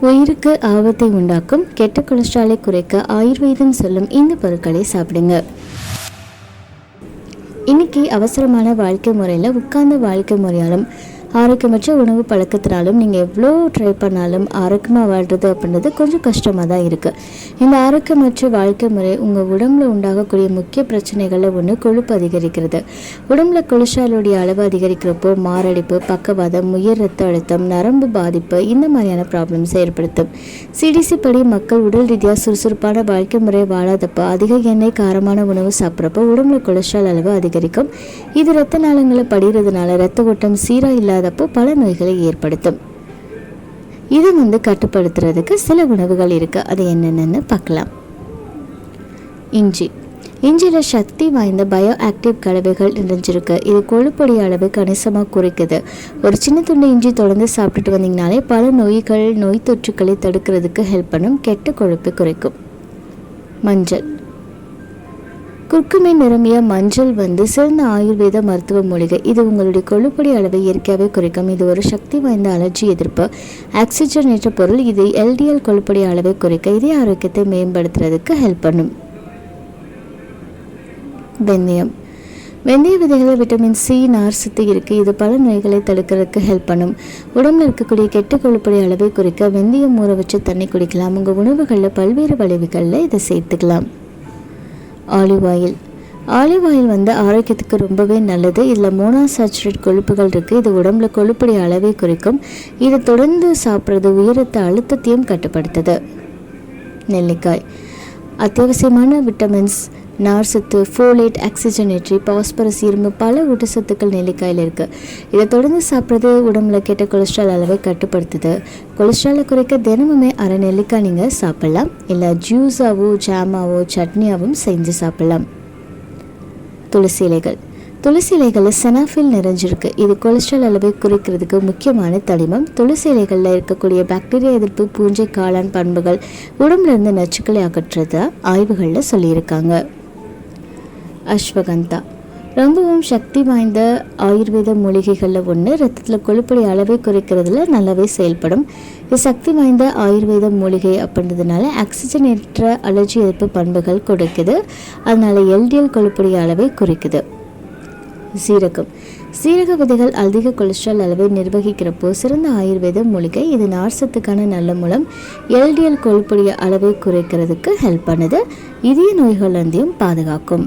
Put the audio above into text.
உயிருக்கு ஆபத்தை உண்டாக்கும் கெட்ட கொலஸ்ட்ராலை குறைக்க ஆயுர்வேதம் சொல்லும் இந்த பொருட்களை சாப்பிடுங்க. இன்னைக்கு அவசரமான வாழ்க்கை முறையில் உட்கார்ந்த வாழ்க்கை முறையாலும் ஆரோக்கியமற்ற உணவு பழக்கத்தினாலும் நீங்கள் எவ்வளோ ட்ரை பண்ணாலும் ஆரோக்கியமாக வாழ்கிறது அப்படின்றது கொஞ்சம் கஷ்டமாக தான் இருக்குது இந்த ஆரோக்கியமற்ற வாழ்க்கை முறை உங்கள் உடம்புல உண்டாகக்கூடிய முக்கிய பிரச்சனைகளில் ஒன்று கொழுப்பு அதிகரிக்கிறது. உடம்புல கொலஸ்ட்ராலுடைய அளவு அதிகரிக்கிறப்போ மாரடைப்பு பக்கவாதம் உயர் ரத்த அழுத்தம் நரம்பு பாதிப்பு இந்த மாதிரியான ப்ராப்ளம்ஸ் ஏற்படுத்தும். சிடிசி படி மக்கள் உடல் ரீதியாக சுறுசுறுப்பான வாழ்க்கை முறை வாழாதப்போ அதிக எண்ணெய் காரமான உணவு சாப்பிட்றப்போ உடம்புல கொலஸ்ட்ரால் அளவு அதிகரிக்கும். இது ரத்த நாளங்களை படிகிறதுனால ரத்த ஓட்டம் சீராக இல்லாதப்போ பல நோய்களை ஏற்படுத்தும். இது வந்து கட்டுப்படுத்துறதுக்கு சில உணவுகள் இருக்குது அது என்னென்னு பார்க்கலாம். இஞ்சி. இஞ்சியில் சக்தி வாய்ந்த பயோ ஆக்டிவ் கலவைகள் நிறைஞ்சிருக்கு. இது கொழுப்புடைய அளவு கணிசமாக குறைக்குது. ஒரு சின்ன துண்டு இஞ்சி தொடர்ந்து சாப்பிட்டுட்டு வந்தீங்கனாலே பல நோய்கள் நோய் தொற்றுக்களை தடுக்கிறதுக்கு ஹெல்ப் பண்ணும். கெட்ட கொழுப்பை குறைக்கும். மஞ்சள். குர்க்குமை நிரம்பிய மஞ்சள் வந்து சிறந்த ஆயுர்வேத மருத்துவ மூலிகை. இது உங்களுடைய கொழுப்படி அளவை இயற்கையாகவே குறைக்கும். இது ஒரு சக்தி வாய்ந்த அலர்ஜி எதிர்ப்பு. ஆக்சிஜனேற்ற பொருள் இது எல்டிஎல் கொழுப்படி அளவை குறைக்க இதய ஆரோக்கியத்தை மேம்படுத்துறதுக்கு ஹெல்ப் பண்ணும். வெந்தயம். வெந்தய விதைகளில் விட்டமின் சி நார் சத்து இருக்குது இது பல நோய்களை தடுக்கிறதுக்கு ஹெல்ப் பண்ணும். உடம்புல இருக்கக்கூடிய கெட்ட கொழுப்புடைய அளவை குறைக்க வெந்தயம் ஊற வச்சு தண்ணி குடிக்கலாம். உங்கள் உணவுகளில் பல்வேறு வளைவுகளில் இதை சேர்த்துக்கலாம். ஆலிவ் ஆயில் ஆலிவ் ஆயில் வந்து ஆரோக்கியத்துக்கு ரொம்பவே நல்லது. இதில் மோனோசாச்சுரேட் கொழுப்புகள் இருக்குது இது உடம்புல கொழுப்புடைய அளவை குறைக்கும். இதை தொடர்ந்து சாப்பிட்றது உயரத்த அழுத்தத்தையும் கட்டுப்படுத்துது. நெல்லிக்காய். அத்தியாவசியமான விட்டமின்ஸ் நார்சத்து ஃபோலேட் ஆக்சிஜனேட்ரி பாஸ்பரஸ் இரும்பு பல ஊட்டச்சத்துக்கள் நெல்லிக்காயில் இருக்குது இதை தொடர்ந்து சாப்பிட்றது உடம்புல கெட்ட கொலஸ்ட்ரால் அளவை கட்டுப்படுத்துது. கொலஸ்ட்ராலை குறைக்க தினமுமே அரை நெல்லிக்காய் நீங்கள் சாப்பிட்லாம். இல்லை ஜூஸாவோ ஜாமாவோ சட்னியாவும் செஞ்சு சாப்பிட்லாம். துளசி இலைகள். துளசி இலைகளில் செனாஃபில் நிறைஞ்சிருக்கு. இது கொலஸ்ட்ரால் அளவை குறைக்கிறதுக்கு முக்கியமான தனிமம். துளசி இலைகளில் இருக்கக்கூடிய பாக்டீரியா எதிர்ப்பு பூஞ்சை காளான் பண்புகள் உடம்புல இருந்து நச்சுக்களை அகற்றுறதா ஆய்வுகளில் சொல்லியிருக்காங்க. அஸ்வகந்தா. ரொம்பவும் சக்தி வாய்ந்த ஆயுர்வேத மூலிகைகளில் ஒன்று ரத்தத்தில் கொழுப்புடைய அளவை குறைக்கிறதுல நல்லாவே செயல்படும். இது சக்தி வாய்ந்த ஆயுர்வேத மூலிகை அப்படின்றதுனால ஆக்சிஜனேற்ற அலர்ஜி எதிர்ப்பு பண்புகள் கொடுக்குது. அதனால் எல்டிஎல் கொழுப்புடைய அளவை குறைக்குது. சீரகம். சீரக விதைகள் அதிக கொலஸ்ட்ரால் அளவை நிர்வகிக்கிறப்போ சிறந்த ஆயுர்வேத மூலிகை. இது நார்சத்துக்கான நல்ல மூலம் எல்டிஎல் கொழுப்புடைய அளவை குறைக்கிறதுக்கு ஹெல்ப் பண்ணுது. இதய நோய்களிலிருந்தையும் பாதுகாக்கும்.